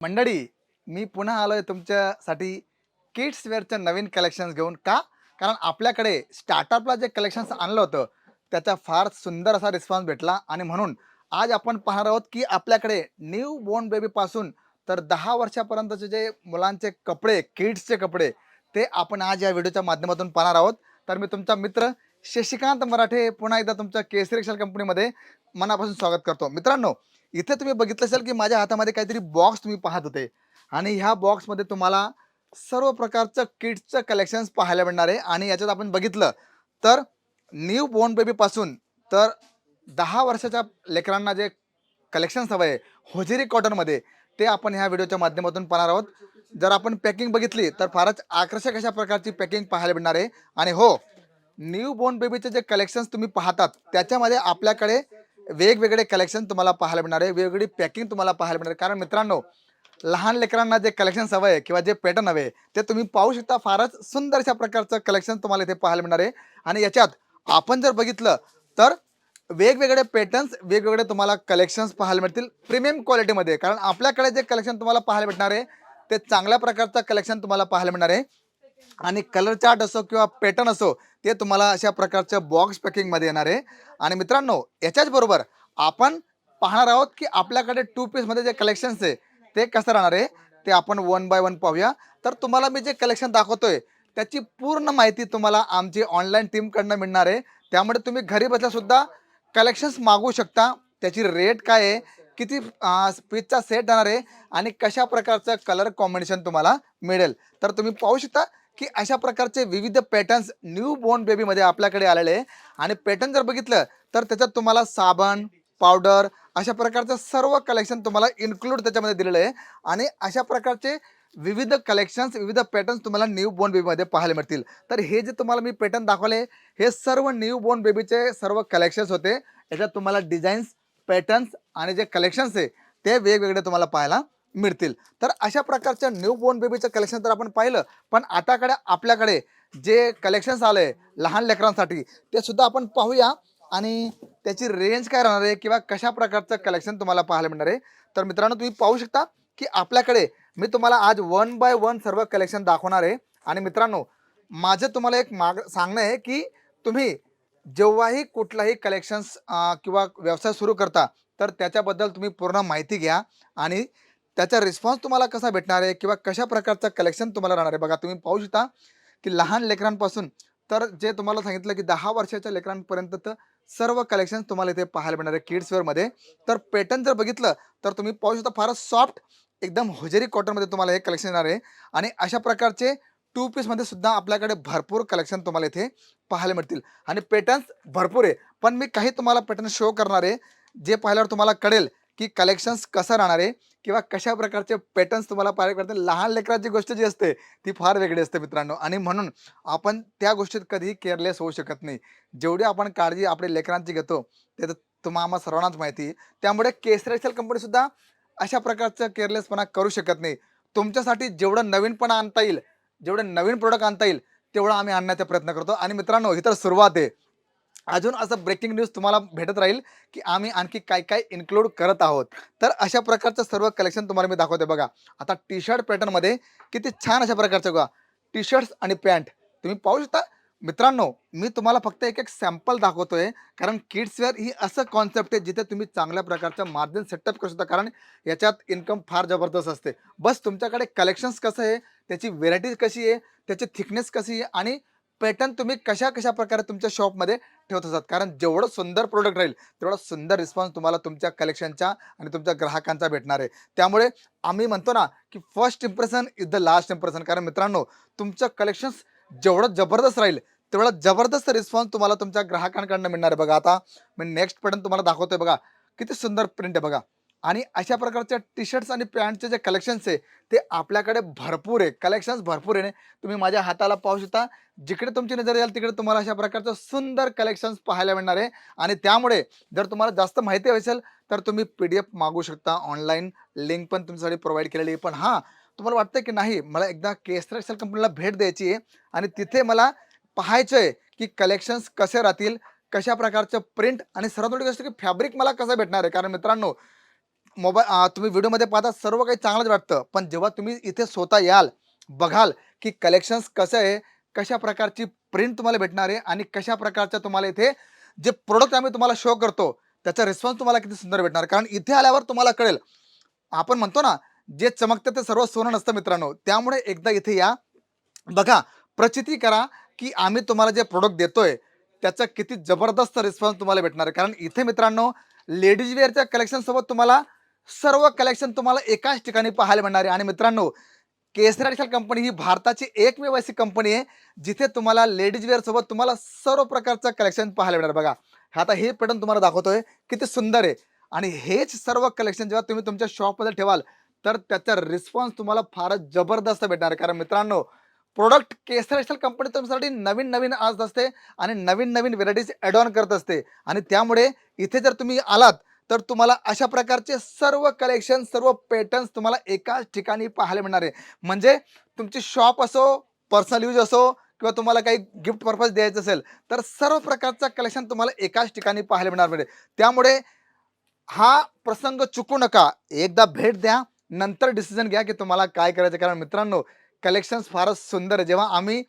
मंडळी मी पुन्हा आलो आहे तुमच्यासाठी किड्स नवीन कलेक्शन्स घेऊन. का? कारण आपल्याकडे स्टार्टअपला जे कलेक्शन्स आणलं होतं त्याचा फार सुंदर असा रिस्पॉन्स भेटला. आणि म्हणून आज आपण पाहणार आहोत की आपल्याकडे न्यू बोर्न बेबीपासून तर दहा वर्षापर्यंतचे जे मुलांचे कपडे किड्सचे कपडे ते आपण आज या व्हिडिओच्या माध्यमातून पाहणार आहोत. तर मी तुमचा मित्र शशिकांत मराठे पुन्हा एकदा तुमच्या केसरी एक्सेल कंपनीमध्ये मनापासून स्वागत करतो. मित्रांनो इथे तुम्ही बघितलं असेल की माझ्या हातामध्ये काहीतरी बॉक्स तुम्ही पाहत होते. आणि ह्या बॉक्समध्ये तुम्हाला सर्व प्रकारचं किट्सचं कलेक्शन्स पाहायला मिळणार आहे. आणि याच्यात आपण बघितलं तर न्यू बोर्न बेबीपासून तर दहा वर्षाच्या लेकरांना जे कलेक्शन्स हवं आहे होजेरी कॉटनमध्ये ते आपण ह्या व्हिडिओच्या माध्यमातून पाहणार आहोत. जर आपण पॅकिंग बघितली तर फारच आकर्षक अशा प्रकारची पॅकिंग पाहायला मिळणार आहे. आणि हो न्यू बोर्न बेबीचे जे कलेक्शन्स तुम्ही पाहतात त्याच्यामध्ये आपल्याकडे वेगवेगळे कलेक्शन तुम्हाला पाहायला मिळणार आहे. वेगवेगळी पॅकिंग तुम्हाला पाहायला मिळणार आहे. कारण मित्रांनो लहान लेकरांना जे कलेक्शन्स हवं आहे किंवा जे पॅटर्न हवे ते तुम्ही पाहू शकता. फारच सुंदर अशा प्रकारचं कलेक्शन तुम्हाला इथे पाहायला मिळणार आहे. आणि याच्यात आपण जर बघितलं तर वेगवेगळे पॅटर्न्स वेगवेगळे तुम्हाला कलेक्शन्स पाहायला मिळतील प्रीमियम क्वालिटीमध्ये कारण आपल्याकडे जे कलेक्शन तुम्हाला पाहायला भेटणार आहे ते चांगल्या प्रकारचं कलेक्शन तुम्हाला पाहायला मिळणार आहे. आणि कलर चार्ट असो किंवा पॅटर्न असो ते तुम्हाला अशा प्रकारच्या बॉक्स पॅकिंगमध्ये येणार आहे. आणि मित्रांनो याच्याच बरोबर आपण पाहणार आहोत की आपल्याकडे टू पीसमध्ये जे कलेक्शन्स आहे ते कसं राहणार आहे ते आपण वन बाय वन पाहूया. तर तुम्हाला मी जे कलेक्शन दाखवतोय त्याची पूर्ण माहिती तुम्हाला आमची ऑनलाईन टीमकडनं मिळणार आहे. त्यामुळे तुम्ही घरी बसल्यासुद्धा कलेक्शन्स मागवू शकता. त्याची रेट काय आहे किती पीसचा सेट राहणार आहे आणि कशा प्रकारचं कलर कॉम्बिनेशन तुम्हाला मिळेल. तर तुम्ही पाहू शकता की अशा प्रकारचे विविध पॅटर्न्स न्यू बॉर्न बेबीमध्ये आपल्याकडे आलेले आहे. आणि पॅटर्न जर बघितलं तर त्याच्यात तुम्हाला साबण पावडर अशा प्रकारचं सर्व कलेक्शन तुम्हाला इन्क्लूड त्याच्यामध्ये दिलेलं आहे. आणि अशा प्रकारचे विविध कलेक्शन्स विविध पॅटर्न्स तुम्हाला न्यू बोर्न बेबीमध्ये पाहायला मिळतील. तर हे जे तुम्हाला मी पॅटर्न दाखवले हे सर्व न्यू बॉर्न बेबीचे सर्व कलेक्शन्स होते. याच्यात तुम्हाला डिझाईन्स पॅटर्न्स आणि जे कलेक्शन्स आहे ते वेगवेगळे तुम्हाला पाहायला मिळतील. तर अशा प्रकारच्या न्यू बोर्न बेबीचं कलेक्शन तर आपण पाहिलं. पण आताकडे आपल्याकडे जे कलेक्शन्स आले लहान लेकरांसाठी ते सुद्धा आपण पाहूया. आणि त्याची रेंज काय राहणार आहे किंवा कशा प्रकारचं कलेक्शन तुम्हाला पाहायला मिळणार आहे. तर मित्रांनो तुम्ही पाहू शकता की आपल्याकडे मी तुम्हाला आज वन बाय वन सर्व कलेक्शन दाखवणार आहे. आणि मित्रांनो माझं तुम्हाला एक माग सांगणं आहे की तुम्ही जेव्हाही कुठलाही कलेक्शन्स किंवा व्यवसाय सुरू करता तर त्याच्याबद्दल तुम्ही पूर्ण माहिती घ्या. आणि त्याचा रिस्पॉन्स तुम्हाला कसा भेटणार आहे किंवा कशा प्रकारचं कलेक्शन तुम्हाला राहणार आहे? बघा तुम्ही पाहू शकता की लहान लेकरांपासून तर जे तुम्हाला सांगितलं की दहा वर्षाच्या लेकरांपर्यंत तर सर्व कलेक्शन तुम्हाला इथे पाहायला मिळणार आहे किड्सवेअरमध्ये तर पॅटर्न जर बघितलं तर तुम्ही पाहू शकता फारच सॉफ्ट एकदम हुजेरी कॉटनमध्ये तुम्हाला हे कलेक्शन येणार आहे. आणि अशा प्रकारचे टू पीसमध्ये सुद्धा आपल्याकडे भरपूर कलेक्शन तुम्हाला इथे पाहायला मिळतील. आणि पॅटर्न्स भरपूर आहे. पण मी काही तुम्हाला पॅटर्न शो करणार आहे जे पाहिल्यावर तुम्हाला कळेल की कलेक्शन्स कसं राहणार आहे किंवा कशा प्रकारचे पॅटर्न्स तुम्हाला पाहायला करते लहान लेकराची गोष्ट जी असते ती फार वेगळी असते मित्रांनो. आणि म्हणून आपण त्या गोष्टीत कधीही केअरलेस होऊ शकत नाही. जेवढी आपण काळजी आपल्या लेकरांची घेतो ते तर तुम्हाला सर्वांनाच माहिती त्यामुळे केसर एक्सेल कंपनीसुद्धा अशा प्रकारचं केअरलेसपणा करू शकत नाही. तुमच्यासाठी जेवढं नवीनपणा आणता येईल जेवढं नवीन प्रोडक्ट आणता येईल तेवढं आम्ही आणण्याचा प्रयत्न करतो. आणि मित्रांनो ही तर सुरुवात आहे. अजून असं ब्रेकिंग न्यूज तुम्हाला भेटत राहील की आम्ही आणखी काय काय इन्क्लूड करत आहोत. तर अशा प्रकारचं सर्व कलेक्शन तुम्हाला मी दाखवते बघा. आता टी शर्ट पॅटर्नमध्ये किती छान अशा प्रकारचं बघा. टी शर्ट्स आणि पॅन्ट तुम्ही पाहू शकता? मित्रांनो मी तुम्हाला फक्त एक एक सॅम्पल दाखवतोय. कारण किड्स वेअर ही असं कॉन्सेप्ट आहे जिथे तुम्ही चांगल्या प्रकारचं मार्जिन सेटअप करू शकता. कारण याच्यात इन्कम फार जबरदस्त असते. बस तुमच्याकडे कलेक्शन्स कसं आहे? त्याची व्हेरायटी कशी आहे? त्याची थिकनेस कशी आहे? आणि पॅटर्न तुम्ही कशा कशा प्रकारे तुमच्या शॉपमध्ये ठेवत असतात? कारण जेवढं सुंदर प्रोडक्ट राहील तेवढा सुंदर रिस्पॉन्स तुम्हाला तुमच्या कलेक्शनच्या आणि तुमच्या ग्राहकांचा भेटणार आहे. त्यामुळे आम्ही म्हणतो ना की first impression is the last impression कारण मित्रांनो तुमचं कलेक्शन्स जेवढं जबरदस्त राहील तेवढा जबरदस्त रिस्पॉन्स तुम्हाला तुमच्या ग्राहकांकडनं मिळणार आहे. बघा आता मी नेक्स्ट पॅटर्न तुम्हाला दाखवतोय बघा. किती सुंदर प्रिंट आहे बघा. आणि अशा प्रकारच्या टी शर्ट्स आणि पॅन्टचे जे कलेक्शन्स आहे ते आपल्याकडे भरपूर आहे. कलेक्शन्स भरपूर आहे. तुम्ही माझ्या हाताला पाहू शकता. जिकडे तुमची नजर याल तिकडे तुम्हाला अशा प्रकारचं सुंदर कलेक्शन्स पाहायला मिळणार आहे. आणि त्यामुळे जर तुम्हाला जास्त माहिती असेल तर तुम्ही पी डी एफ मागू शकता. ऑनलाईन लिंक पण तुमच्यासाठी प्रोव्हाइड केलेली आहे. पण हां तुम्हाला वाटतं की नाही मला एकदा केसर एक्सेल कंपनीला भेट द्यायची आहे. आणि तिथे मला पाहायचं आहे की कलेक्शन्स कसे राहतील कशा प्रकारचं प्रिंट आणि सर्वात मोठी गोष्ट की फॅब्रिक मला कसं भेटणार आहे. कारण मित्रांनो मोबाईल तुम्ही व्हिडिओमध्ये पाहता सर्व काही चांगलंच वाटतं. पण जेव्हा तुम्ही इथे स्वतः याल बघाल की कलेक्शन्स कसं आहे कशा प्रकारची प्रिंट तुम्हाला भेटणार आहे आणि कशा प्रकारच्या तुम्हाला इथे जे प्रोडक्ट आम्ही तुम्हाला शो करतो त्याचा रिस्पॉन्स तुम्हाला किती सुंदर भेटणार. कारण इथे आल्यावर तुम्हाला कळेल. आपण म्हणतो ना जे चमकतं ते सर्व सोनं नसतं मित्रांनो. त्यामुळे एकदा इथे या. बघा प्रचिती करा की आम्ही तुम्हाला जे प्रोडक्ट देतोय त्याचा किती जबरदस्त रिस्पॉन्स तुम्हाला भेटणार आहे. कारण इथे मित्रांनो लेडीज वेअरच्या कलेक्शनसोबत तुम्हाला सर्व कलेक्शन तुम्हाला एकाच ठिकाणी पाहायला मिळणार आहे. आणि मित्रांनो केसरी टेक्सटाईल कंपनी ही भारताची एकमेव अशी कंपनी आहे जिथे तुम्हाला लेडीज वेअरसोबत तुम्हाला सर्व प्रकारचं कलेक्शन पाहायला मिळणार बघा. आता हे पॅटर्न तुम्हाला दाखवतोय किती सुंदर आहे. आणि हेच सर्व कलेक्शन जेव्हा तुम्ही तुमच्या शॉपमध्ये ठेवाल तर त्याचा रिस्पॉन्स तुम्हाला फारच जबरदस्त भेटणार. आहे कारण मित्रांनो प्रोडक्ट केसर कंपनी तुमच्यासाठी नवीन नवीन आज असते आणि नवीन नवीन व्हेरायटीज ॲड ऑन करत असते. आणि त्यामुळे इथे जर तुम्ही आलात तर तुम्हाला अशा प्रकारचे सर्व कलेक्शन सर्व पॅटर्न्स तुम्हाला एकाच ठिकाणी पाहायला मिळणार आहे. म्हणजे तुमची शॉप असो पर्सनल यूज असो किंवा तुम्हाला काही गिफ्ट पर्पज द्यायचं असेल तर सर्व प्रकारचा कलेक्शन तुम्हाला एकाच ठिकाणी पाहायला मिळणार म्हणजे त्यामुळे हा प्रसंग चुकू नका. एकदा भेट द्या नंतर डिसिजन घ्या की तुम्हाला काय करायचं कारण मित्रांनो कलेक्शन्स फारच सुंदर आहे. जेव्हा आम्ही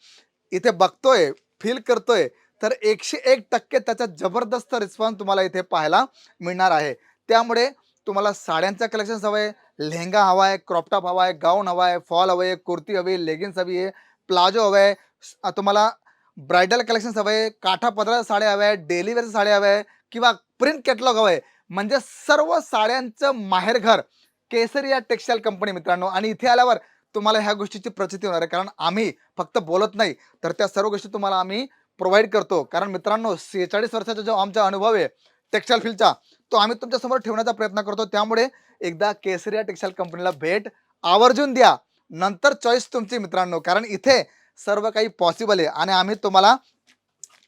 इथे बघतोय फील करतोय तर एकशे एक टक्के त्याचा जबरदस्त रिस्पॉन्स तुम्हाला इथे पाहायला मिळणार आहे. त्यामुळे तुम्हाला साड्यांचं कलेक्शन्स हवं आहे लेहंगा हवा आहे क्रॉपटॉप हवा आहे गाऊन हवा आहे फॉल हवं आहे कुर्ती हवी आहे लेगिन्स हवी आहे प्लाझो हवं आहे तुम्हाला ब्रायडल कलेक्शन्स हवं आहे काठा पदराच्या साड्या हव्या आहे डेली साड्या हव्या आहे किंवा प्रिंट कॅटलॉग हवं आहे म्हणजे सर्व साड्यांचं माहेरघर केसरी या टेक्स्टाईल कंपनी मित्रांनो. आणि इथे आल्यावर तुम्हाला ह्या गोष्टीची प्रचिती होणार आहे. कारण आम्ही फक्त बोलत नाही. तर त्या सर्व गोष्टी तुम्हाला आम्ही प्रोव्हाइड करतो. कारण मित्रांनो सेहेचाळीस वर्षाचा जो आमचा अनुभव आहे टेक्स्टाईल फील्डचा तो आम्ही तुमच्यासमोर ठेवण्याचा प्रयत्न करतो. त्यामुळे एकदा केसरिया टेक्स्टाईल कंपनीला भेट आवर्जून द्या. नंतर चॉईस तुमची मित्रांनो. कारण इथे सर्व काही पॉसिबल आहे. आणि आम्ही तुम्हाला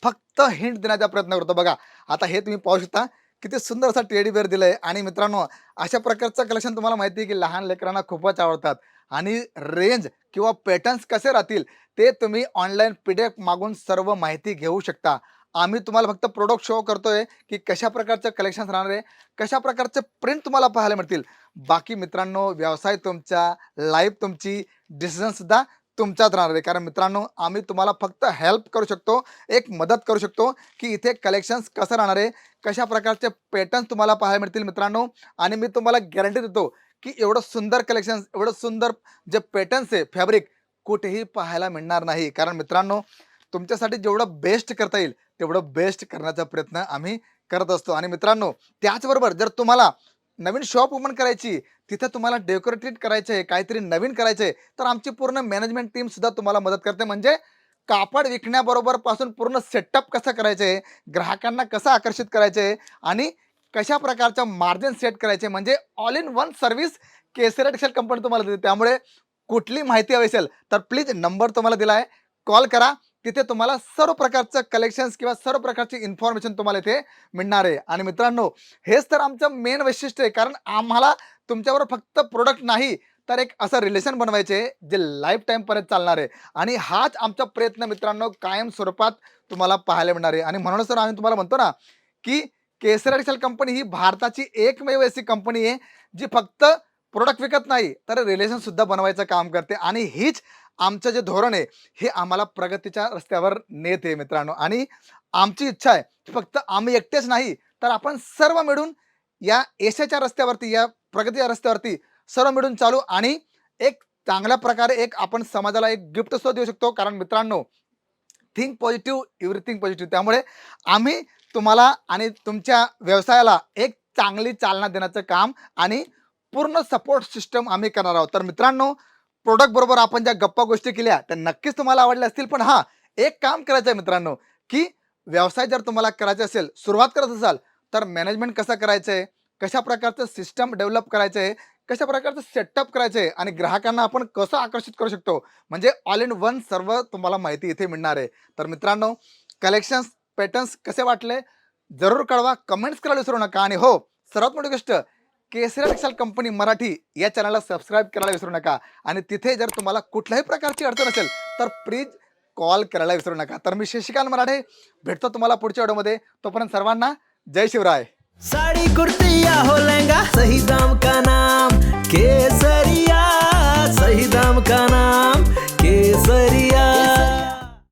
फक्त हिंट देण्याचा प्रयत्न करतो. बघा आता हे तुम्ही पाहू शकता. किती सुंदर असा टेडी बेअर दिलाय. आणि मित्रांनो अशा प्रकारचं कलेक्शन तुम्हाला माहिती आहे की लहान लेकरांना खूपच आवडतात. आणि रेंज किंवा पॅटर्न्स कसे राहतील ते तुम्ही ऑनलाईन पी डी एफ मागून सर्व माहिती घेऊ शकता. आम्ही तुम्हाला फक्त प्रोडक्ट शो करतोय की कशा प्रकारचं कलेक्शन राहणार आहे कशा प्रकारचे प्रिंट तुम्हाला पाहायला मिळतील. बाकी मित्रांनो व्यवसाय तुमचा लाईफ तुमची डिसिजनसुद्धा तुमच्यात राहणार आहे. कारण मित्रांनो आम्ही तुम्हाला फक्त हेल्प करू शकतो एक मदत करू शकतो की इथे कलेक्शन्स कसं राहणार आहे कशा प्रकारचे पॅटर्न्स तुम्हाला पाहायला मिळतील मित्रांनो आणि मी तुम्हाला गॅरंटी देतो की एवढं सुंदर कलेक्शन्स एवढं सुंदर जे पॅटर्न्स आहे फॅब्रिक कुठेही पाहायला मिळणार नाही. कारण मित्रांनो तुमच्यासाठी जेवढं बेस्ट करता येईल तेवढं बेस्ट करण्याचा प्रयत्न आम्ही करत असतो. आणि मित्रांनो त्याचबरोबर जर तुम्हाला नवीन शॉप ओपन करायची तिथे तुम्हाला डेकोरेटेड करायचं आहे काहीतरी नवीन करायचं आहे तर आमची पूर्ण मॅनेजमेंट टीम सुद्धा तुम्हाला मदत करते. म्हणजे कापड विकण्याबरोबरपासून पूर्ण सेटअप कसं करायचं आहे ग्राहकांना कसं आकर्षित करायचं आहे आणि कशा प्रकारचं मार्जिन सेट करायचे म्हणजे all in one service Kesar textile company तुम्हाला देते. त्यामुळे कुठली माहिती हवी असेल तर प्लीज नंबर तुम्हाला दिला आहे कॉल करा. तिथे तुम्हाला सर्व प्रकारचं कलेक्शन्स किंवा सर्व प्रकारची इन्फॉर्मेशन तुम्हाला इथे मिळणार आहे. आणि मित्रांनो हेच तर आमचं मेन वैशिष्ट्य आहे. कारण आम्हाला तुमच्यावर फक्त प्रोडक्ट नाही तर एक असं रिलेशन बनवायचे आहे, जे लाईफ टाईमपर्यंत चालणार आहे. आणि हाच आमचा प्रयत्न मित्रांनो कायम स्वरूपात तुम्हाला पाहायला मिळणार आहे. आणि म्हणूनच तर आम्ही तुम्हाला म्हणतो ना की केसर एक्सेल कंपनी ही भारताची एकमेव अशी कंपनी आहे जी फक्त प्रोडक्ट विकत नाही तर रिलेशनसुद्धा बनवायचं काम करते. आणि हीच आमचं जे धोरण आहे हे आम्हाला प्रगतीच्या रस्त्यावर नेते मित्रांनो. आणि आमची इच्छा आहे की फक्त आम्ही एकटेच नाही तर आपण सर्व मिळून या यशाच्या रस्त्यावरती या प्रगतीच्या रस्त्यावरती सर्व मिळून चालू आणि एक चांगल्या प्रकारे एक आपण समाजाला एक गिफ्ट सुद्धा देऊ शकतो. कारण मित्रांनो थिंक पॉझिटिव्ह एव्हरीथिंग पॉझिटिव्ह त्यामुळे आम्ही तुम्हाला आणि तुमच्या व्यवसायाला एक चांगली चालना देण्याचं काम आणि पूर्ण सपोर्ट सिस्टम आम्ही करणार आहोत. तर मित्रांनो प्रोडक्ट बरोबर आपण ज्या गप्पा गोष्टी केल्या त्या नक्कीच तुम्हाला आवडल्या असतील. पण हा एक काम करायचं आहे मित्रांनो की व्यवसाय जर तुम्हाला करायचा असेल सुरुवात करत असाल तर मॅनेजमेंट कसं करायचं आहे कशा प्रकारचं सिस्टम डेव्हलप करायचं आहे कशा प्रकारचं सेटअप करायचं आहे आणि ग्राहकांना आपण कसं आकर्षित करू शकतो? म्हणजे ऑल इन वन सर्व तुम्हाला माहिती इथे मिळणार आहे. तर मित्रांनो कलेक्शन्स पॅटर्न्स कसे वाटले? जरूर कळवा कमेंट्स करायला विसरू नका. आणि हो सर्वात मोठी गोष्ट केसरी विशाल कंपनी मराठी या चॅनलला सबस्क्राईब करायला विसरू नका. आणि तिथे जर तुम्हाला कुठल्याही प्रकारची अडचण असेल तर प्लीज कॉल करायला विसरू नका. तर मी शशिकांत मराठे भेटतो तुम्हाला पुढच्या व्हिडिओमध्ये तोपर्यंत सर्वांना जय शिवराय. साडी कुर्ती हो लहंगा सही दाम का नाम? केसरिया सही दाम का नाम?